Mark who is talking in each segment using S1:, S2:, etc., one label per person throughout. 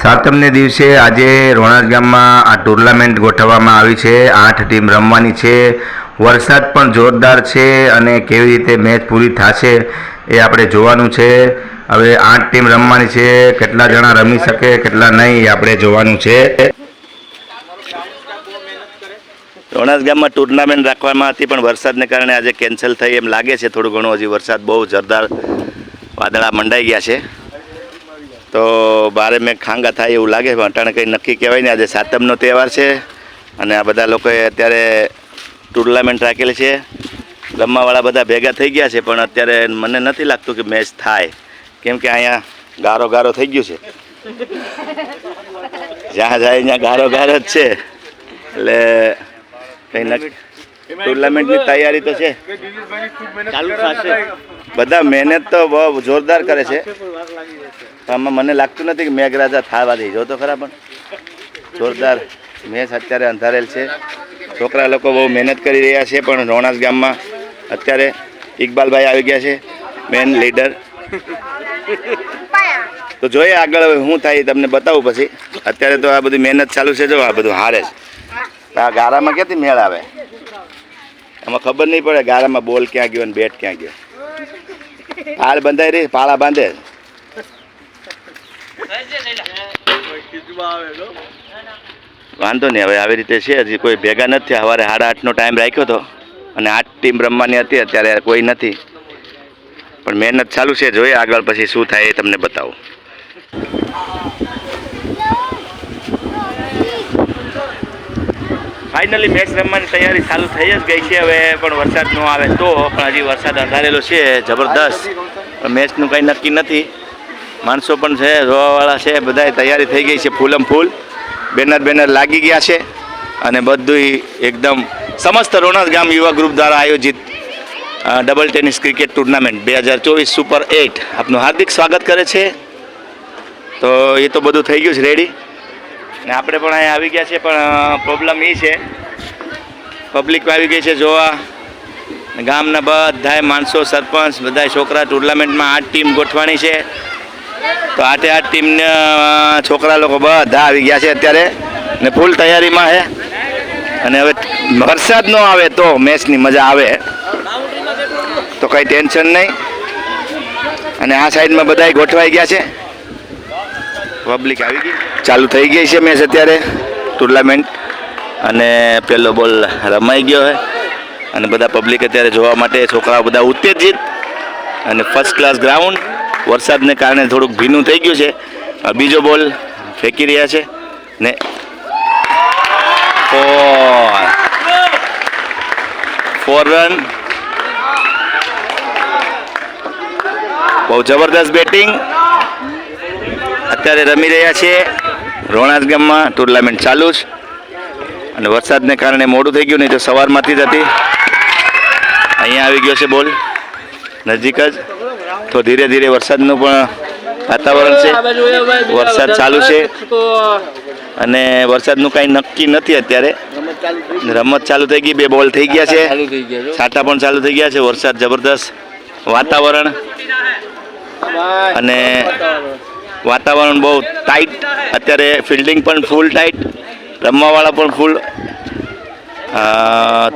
S1: સાતમને દિવસે આજે રોણાજ ગામમાં આ ટુર્નામેન્ટ ગોઠવવામાં આવી છે. આઠ ટીમ રમવાની છે. વરસાદ પણ જોરદાર છે અને કેવી રીતે મેચ પૂરી થશે એ આપણે જોવાનું છે. હવે આઠ ટીમ રમવાની છે. કેટલા જણા રમી શકે, કેટલા નહીં એ આપણે જોવાનું છે.
S2: રોણાસ ગામમાં ટુર્નામેન્ટ રાખવામાં હતી પણ વરસાદને કારણે આજે કેન્સલ થઈ એમ લાગે છે. થોડું ઘણું હજી વરસાદ બહુ જોરદાર વાદળા મંડાઈ ગયા છે. તો બારે મેં ખાંગા થાય એવું લાગે પણ અટાણે કંઈ નક્કી કહેવાય નહીં. આજે સાતમનો તહેવાર છે અને આ બધા લોકોએ અત્યારે ટુર્નામેન્ટ રાખેલી છે. રમવાવાળા બધા ભેગા થઈ ગયા છે પણ અત્યારે મને નથી લાગતું કે મેચ થાય. કેમ કે અહીંયા ગારો ગારો થઈ ગયું છે. જ્યાં જાય ત્યાં ગારો ગારો જ છે. એટલે કંઈ નક્કી ટુર્નામેન્ટની તૈયારી તો છે. બધા મહેનત તો બહુ જોરદાર કરે છે. આમાં મને લાગતું નથી કે મેઘરાજા થવા દે. જો તો ખરા પણ. જોરદાર મેચ અત્યારે અંધારેલ છે. છોકરા લોકો બહુ મહેનત કરી રહ્યા છે, પણ રોણાસ ગામમાં અત્યારે ઇકબાલભાઈ આવી ગયા છે, મેન લીડર. તો જોઈએ આગળ હવે શું થાય તમને બતાવું પછી. અત્યારે તો આ બધી મહેનત ચાલુ છે, જો આ બધું હારે છે. આ ગારામાં ક્યાંથી મેળ આવે? આમાં ખબર નહીં પડે ગારામાં બોલ ક્યાં ગયો અને બેટ ક્યાં ગયો. પાળ બંધાઈ રહી, પાળા બાંધે. વાંધો નહીં, હવે આવી રીતે છે, હજી કોઈ ભેગા નથી સવારે સાડા આઠનો ટાઈમ રાખ્યો હતો અને આઠ ટીમ રમવાની હતી, અત્યારે કોઈ નથી. પણ મહેનત ચાલુ છે, જોઈએ આગળ પછી શું થાય એ તમને બતાવું. ફાઇનલી મેચ રમવાની તૈયારી ચાલુ થઈ જ ગઈ છે, હવે પણ વરસાદ ન આવે તો. પણ હજી વરસાદ અંધારેલો છે, જબરદસ્ત. મેચનું કંઈ નક્કી નથી. માણસો પણ છે, જોવાવાળા છે, બધાય તૈયારી થઈ ગઈ છે, ફૂલમ ફૂલ. બેનર બેનર લાગી ગયા છે અને બધું એકદમ સમસ્ત રોણસ ગામ યુવા ગ્રુપ દ્વારા આયોજિત ડબલ ટેનિસ ક્રિકેટ ટુર્નામેન્ટ બે હજાર ચોવીસ સુપર એઇટ. આપનું હાર્દિક સ્વાગત કરે છે. તો એ તો બધું થઈ ગયું છે, રેડી? ને આપણે પણ અહીંયા આવી ગયા છે પણ પ્રોબ્લેમ એ છે પબ્લિક આવી ગઈ છે જોવા. ગામના બધાય માણસો, સરપંચ બધા છોકરા ટુર્નામેન્ટમાં આઠ ટીમ ગોઠવાની છે. તો આઠે આઠ ટીમના છોકરા લોકો બધા આવી ગયા છે અત્યારે. ને ફૂલ તૈયારીમાં છે. અને હવે વરસાદ ન આવે તો મેચની મજા આવે. તો કંઈ ટેન્શન નહીં. અને આ સાઈડમાં બધાય ગોઠવાઈ ગયા છે. પબ્લિક આવી ગઈ. ચાલુ થઈ ગઈ છે મેચ અત્યારે. ટુર્નામેન્ટ અને પહેલો બોલ રમાઈ ગયો છે. અને બધા પબ્લિક અત્યારે જોવા માટે છોકરાઓ બધા ઉત્તેજિત. અને ફર્સ્ટ ક્લાસ ગ્રાઉન્ડ વરસાદને કારણે થોડુંક ભીનું થઈ ગયું છે. બીજો બોલ ફેંકી રહ્યા છે. ને ફોર ફોર રન બહુ જબરદસ્ત બેટિંગ અત્યારે રમી રહ્યા છે રોણાસ ગામમાં. ટુર્નામેન્ટ ચાલુ જ. અને વરસાદને કારણે મોડું થઈ ગયું, નહીં તો સવારમાંથી જ હતી. અહીંયા આવી ગયો છે બોલ. નજીક જ. તો ધીરે ધીરે વરસાદનું પણ વાતાવરણ છે. વરસાદ ચાલુ છે. અને વરસાદનું કાંઈ નક્કી નથી અત્યારે. રમત ચાલુ થઈ ગઈ બે બોલ થઈ ગયા છે. સાટા પણ ચાલુ થઈ ગયા છે. વરસાદ જબરદસ્ત વાતાવરણ. અને વાતાવરણ બહુ ટાઈટ અત્યારે ફિલ્ડિંગ પણ ફૂલ ટાઈટ રમવાવાળા પણ ફૂલ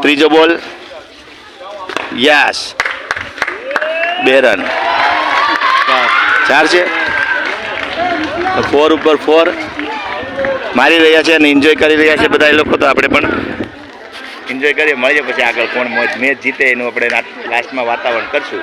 S2: ત્રીજો બોલ. યસ. બે રન ચાર છે? ફોર ઉપર ફોર મારી રહ્યા છે અને એન્જોય કરી રહ્યા છે બધા એ લોકો, તો આપણે પણ એન્જોય કરીએ, મળીએ પછી આગળ કોણ મેચ જીતે એનું આપણે લાસ્ટમાં વાતાવરણ કરશું.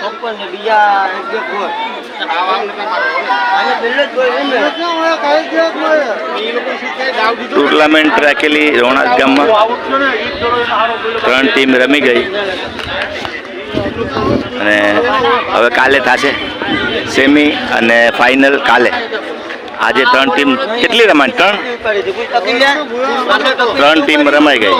S3: છપ્પન ને. બીજા એક બે ફોર
S2: ટુર્નામેન્ટ રાખેલી રોણાદ ગામમાં. ત્રણ ટીમ રમી ગઈ. અને હવે કાલે થશે. સેમી અને ફાઇનલ કાલે. આજે ત્રણ ટીમ કેટલી રમાય? ત્રણ? ત્રણ ટીમ રમાઈ ગઈ.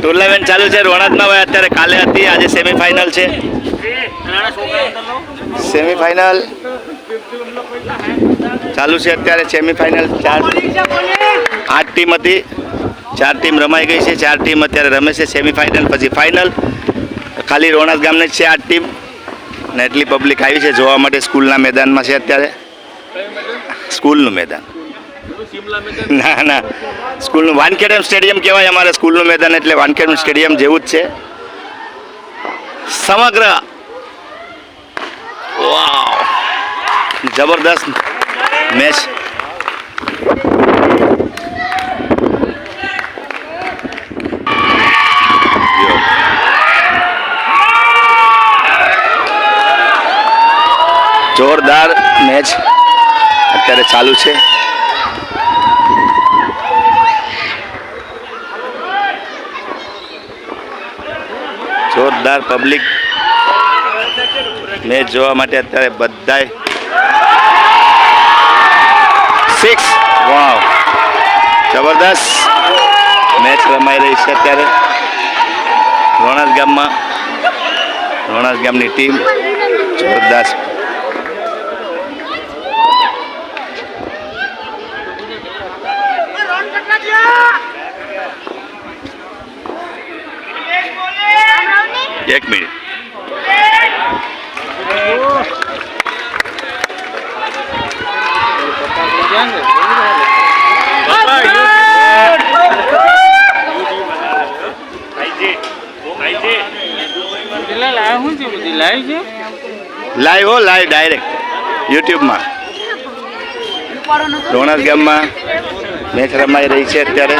S2: ટુર્નામેન્ટ ચાલુ છે રોણાદમાં ભાઈ અત્યારે કાલે હતી, આજે સેમીફાઇનલ છે. સેમીફાઇનલ ચાલુ છે અત્યારે સેમીફાઇનલ ચાર આઠ ટીમ હતી, ચાર ટીમ રમાઈ ગઈ છે, ચાર ટીમ અત્યારે રમે છે સેમીફાઇનલ પછી ફાઇનલ ખાલી રોણાદ ગામની છે આઠ ટીમ. ને એટલી પબ્લિક આવી છે, જોવા માટે સ્કૂલના મેદાનમાં છે અત્યારે. સ્કૂલનું મેદાન. ના ના. સ્કૂલનું, વાનખેડમ સ્ટેડિયમ કહેવાય અમારે સ્કૂલનું મેદાન, એટલે વાનખેડમ સ્ટેડિયમ જેવું જ છે. સમગ્ર જબરદસ્ત મેચ. જોરદાર મેચ અત્યારે ચાલુ છે. જોરદાર પબ્લિક મેચ જોવા માટે અત્યારે બધાય સિક્સ વાવ જબરદસ્ત મેચ રમાઈ રહી છે અત્યારે રોણાસ ગામમાં. રોણાસ ગામની ટીમ જબરદસ્ત એક મિનિટ. લાઈવ હો લાઈવ ડાયરેક્ટ યુટ્યુબમાં રોણાદ ગામમાં. મેચ રમાઈ રહી છે અત્યારે.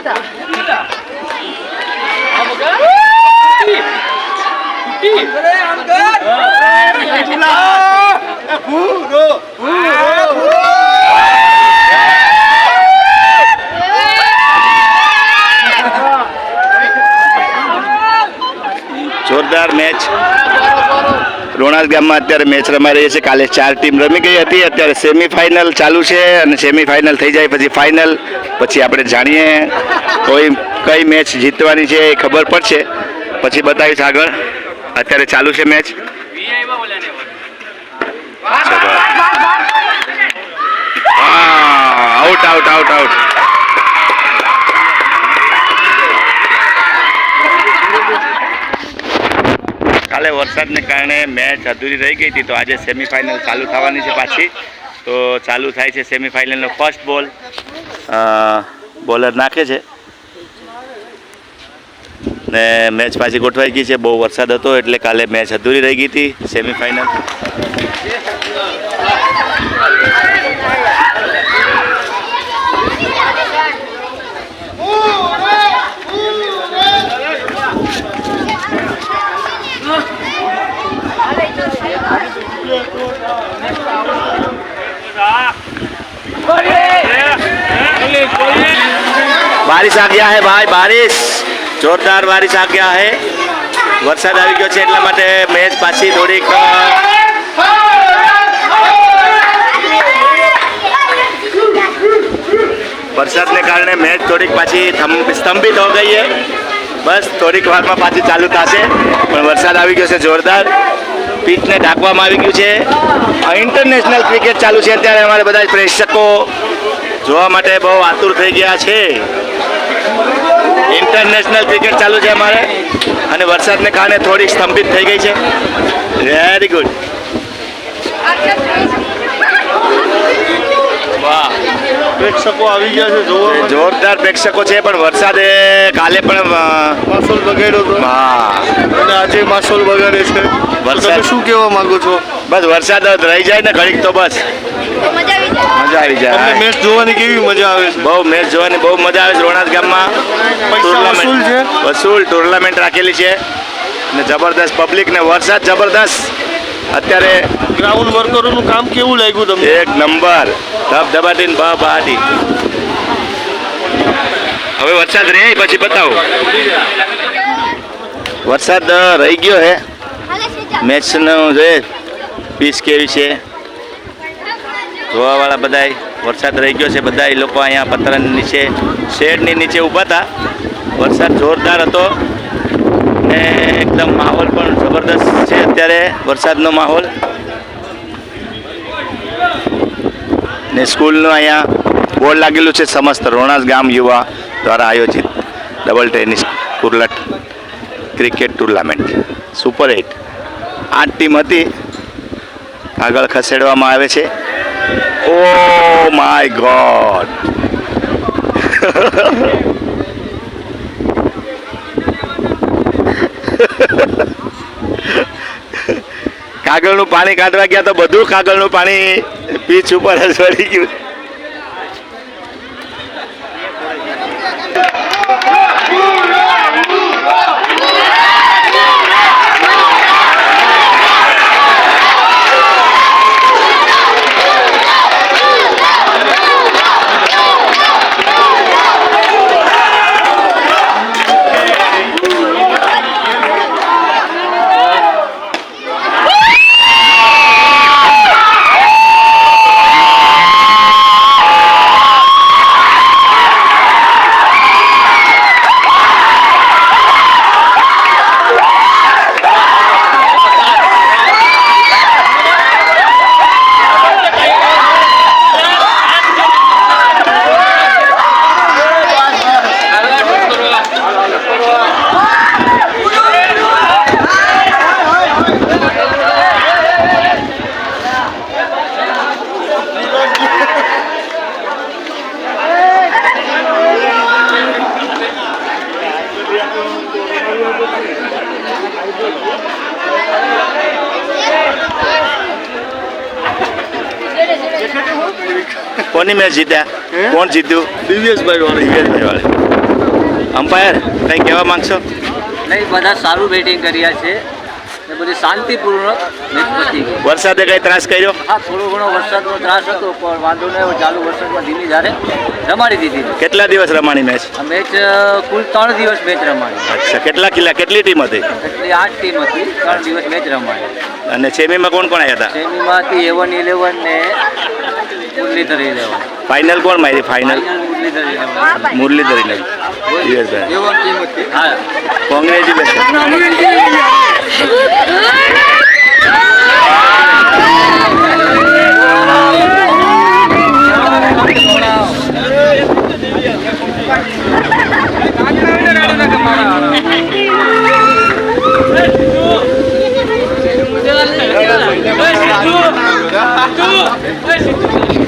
S2: Gracias.
S3: Pilar! É puro! Puro!
S2: જોરદાર મેચ રોણાલ ગામમાં અત્યારે મેચ રમાઈ રહી છે કાલે ચાર ટીમ રમી ગઈ હતી અત્યારે સેમીફાઇનલ ચાલુ છે અને સેમીફાઇનલ થઈ જાય પછી ફાઇનલ પછી આપણે જાણીએ કોઈ કઈ મેચ જીતવાની છે એ ખબર પડશે પછી બતાવીશ આગળ અત્યારે ચાલુ છે match out out out out કાલે વરસાદને કારણે મેચ અધૂરી રહી ગઈ હતી, તો આજે સેમિફાઇનલ ચાલુ થવાની છે પાછી. તો ચાલુ થાય છે સેમિફાઇનલનો ફર્સ્ટ બોલ બોલર નાખે છે. ને મેચ પાછી ગોઠવાઈ ગઈ છે. બહુ વરસાદ હતો એટલે કાલે મેચ અધૂરી રહી ગઈ હતી. સેમીફાઇનલ. બારિશ આ ગયા હે ભાઈ, બારિશ. જોરદાર બારિશ આગ્યા ગયા હે. વરસાદ આવી ગયો છે એટલા માટે મેચ પાછી થોડીક વરસાદને કારણે મેચ થોડીક પાછી સ્તંભિત હો ગઈ છે બસ થોડીક વારમાં પાછી ચાલુ થશે. પણ વરસાદ આવી ગયો છે જોરદાર. પીચને ઢાંકવામાં આવી ગયું છે. ઇન્ટરનેશનલ ક્રિકેટ ચાલુ છે. અત્યારે અમારે બધા પ્રેક્ષકો જોવા માટે બહુ આતુર થઈ ગયા છે. ઇન્ટરનેશનલ ક્રિકેટ ચાલુ છે અમારે. અને વરસાદને કારણે થોડીક સ્તંભિત થઈ ગઈ છે. વેરી ગુડ વાહ.
S4: પ્રેક્ષકો આવી ગયા છે જોવા
S2: જોરદાર પ્રેક્ષકો છે પણ વરસાદે કાલે પણ
S4: માસોલ બગાડ્યો હતો.
S2: હા.
S4: અને આજે માસોલ બગાડે છે.
S2: વરસાદ-
S4: શું કહેવા માંગો છો?
S2: બસ વરસાદ રહી જાય ને ઘડીક તો બસ.
S5: મજા આવી જાય
S4: મેચ જોવાની કેવી મજા આવે છે?
S2: બહુ મેચ જોવાની બહુ મજા આવે છે રોણાસ ગામમાં.
S4: પૈસા વસૂલ છે?
S2: વસૂલ ટુર્નામેન્ટ રાખેલી છે. ને જબરદસ્ત પબ્લિક ને વરસાદ જબરદસ્ત. અત્યારે
S4: ગ્રાઉન્ડ વર્કરોનું કામ કેવું લાગ્યું તમને?
S2: એક નંબર. ધબધબાટી ને બાટી હવે વરસાદ રહે પછી બતાવો. વરસાદ રહી ગયો હે મેચનું જોઈએ પીસ કેવી છે? જોવાવાળા બધાય, વરસાદ રહી ગયો છે બધા લોકો અહીંયા પતરાની નીચે, શેડની નીચે ઊભા હતા. વરસાદ જોરદાર હતો ને એકદમ માહોલ પણ જબરદસ્ત છે અત્યારે વરસાદનો માહોલ. ને સ્કૂલનું અહીંયા બોર્ડ લાગેલું છે સમસ્ત રોણાસ ગામ યુવા દ્વારા આયોજિત ડબલ ટેનિસ કુર્લટ ક્રિકેટ ટુર્નામેન્ટ. સુપર એટ આઠ ટીમ હતી. આગળ ખસેડવામાં આવે છે. ઓ માય ગોડ કાગળનું પાણી કાઢવા ગયા તો બધું કાગળનું પાણી પીચ ઉપર જ વળી ગયું. કોની મેચ જીત્યા. કોણ જીત્યું?
S4: દિવ્યેશભાઈ વાળી.
S2: દિવ્યેશભાઈ વાળે. અમ્પાયર કંઈ કહેવા માંગશો?
S3: નહીં બધા સારું બેટિંગ કર્યા છે ને બધી શાંતિપૂર્વક
S2: વરસાદે કંઈ ત્રાસ કર્યો?
S3: હા થોડો ઘણો વરસાદનો ત્રાસ હતો પણ વાંધો નહીં. ચાલુ વરસાદમાં ધીમી ધારે રમાડી દીધી.
S2: કેટલા દિવસ રમાણી મેચ?
S3: આ મેચ કુલ ત્રણ દિવસ મેચ રમાણી.
S2: અચ્છા કેટલા કિલ્લા કેટલી ટીમ હતી?
S3: એટલી આઠ ટીમ હતી ત્રણ દિવસ મેચ રમાણી.
S2: અને સેમીમાં કોણ કોણ આવ્યા હતા?
S3: સેમીમાં હતી એવન ઇલેવન ને
S2: ફાઇનલ કોણ મારી ફાઇનલ
S3: મુરલીધર ઇલેવન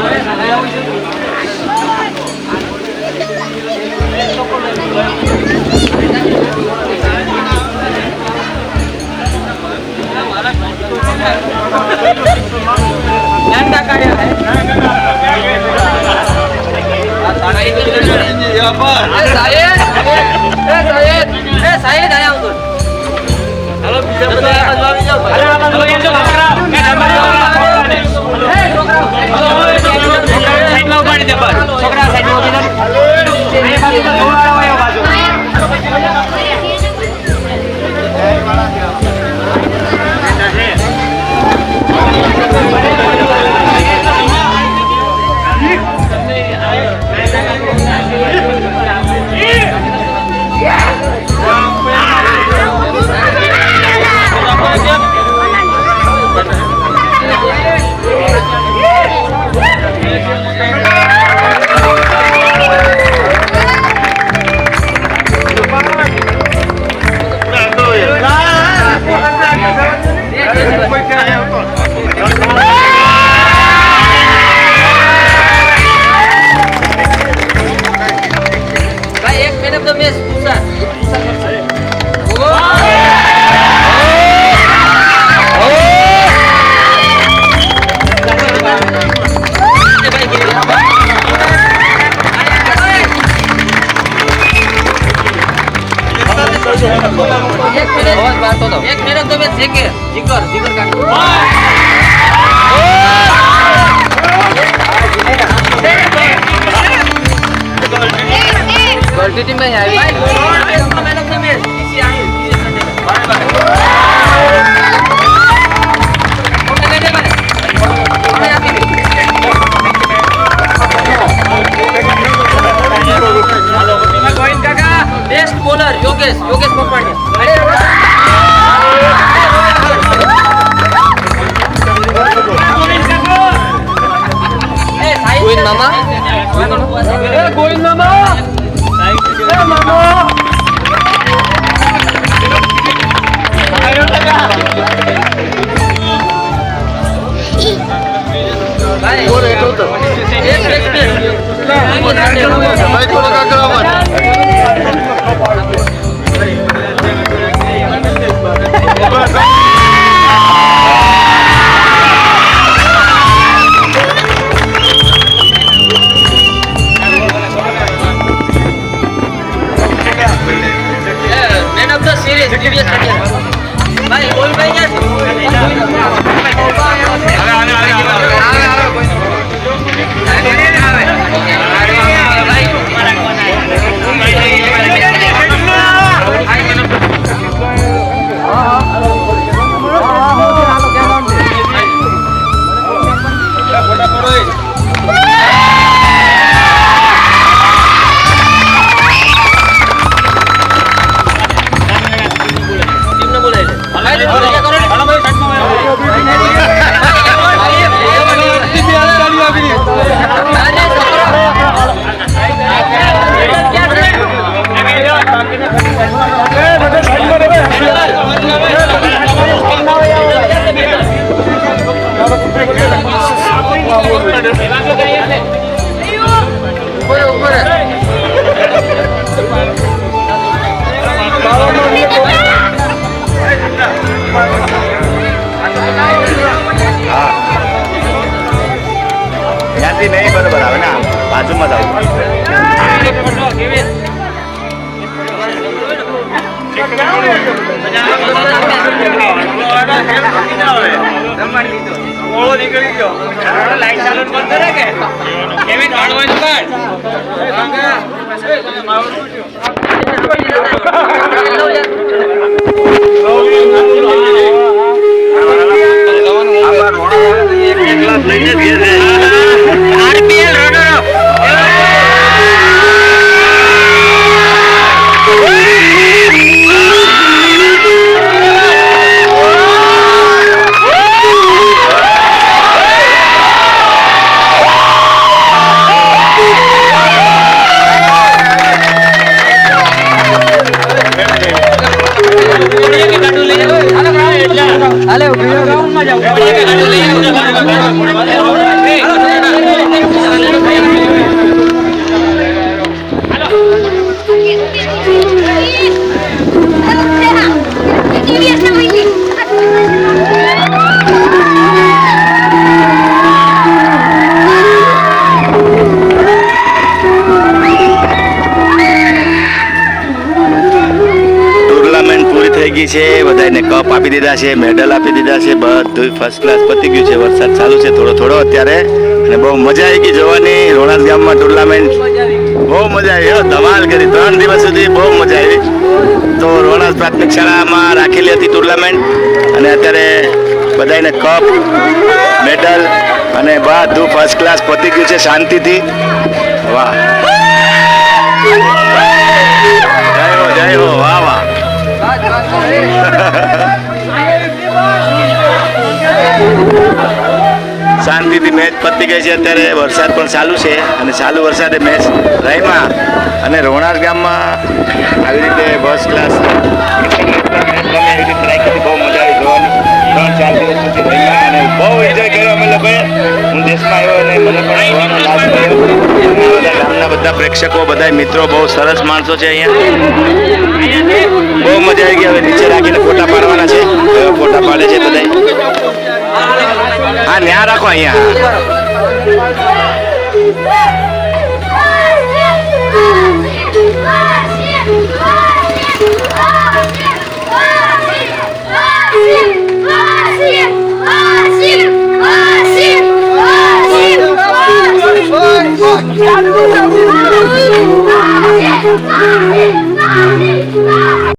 S2: ઇલેવન દિવેશભાઈ
S3: એવન ટીમ હતી હા
S2: કોંગ્રેચ્યુલેશન
S6: નાગરી લેવા છે છોકરા સાહેબ
S3: એક મિનિટ એક મિનિટ તો મેં જીગર જીગર જીગર કાઢ ગોલ્ડ ટીમમાં આવી બોલર યોગેશ યોગેશ પપ્પાણી
S4: ભાઈ
S3: ગોલભાઈ
S2: નીકળી ગયો. લાઈટ ચાલુ બંધ કરે કે? કેવી કાઢવાની કાઢ લઈને આપી દીધા છે મેડલ આપી દીધા છે બધું ફર્સ્ટ ક્લાસ પતી ગયું છે, વરસાદ ચાલુ છે થોડો થોડો અત્યારે. અને બહુ મજા આવી ગઈ જોવાની રોણાસ ગામમાં ટુર્નામેન્ટ બહુ મજા આવી, હો, ધમાલ કરી, ત્રણ દિવસ સુધી બહુ મજા આવી. તો રોણાસ પ્રાથમિક શાળામાં રાખેલી હતી ટુર્નામેન્ટ અને અત્યારે બધાને કપ મેડલ અને બધું ફર્સ્ટ ક્લાસ પતી ગયું છે શાંતિથી. વાહ. શાંતિથી મેચ પતી ગઈ છે. અત્યારે વરસાદ પણ ચાલુ છે અને ચાલુ વરસાદે મેચ રહીમાં અને રોણાસ ગામમાં આવી રીતે ફર્સ્ટ ક્લાસ બહુ મજા આવી જોવાની. ત્રણ ચાર દિવસ સુધી રહીમાં અને બહુ એન્જોય કર્યો અમે લોકોએ. હું દેશમાં આવ્યો અને મને પણ જોવાનો લાભ મળ્યો. બધા ગામના બધા પ્રેક્ષકો બધા મિત્રો બહુ સરસ માણસો છે અહીંયા. બહુ મજા આવી ગઈ. હવે નીચે રાખીને ફોટા પાડવાના છે. ફોટા પાડે છે બધા હા ન્યા રાખો અહીંયા
S5: Yeah.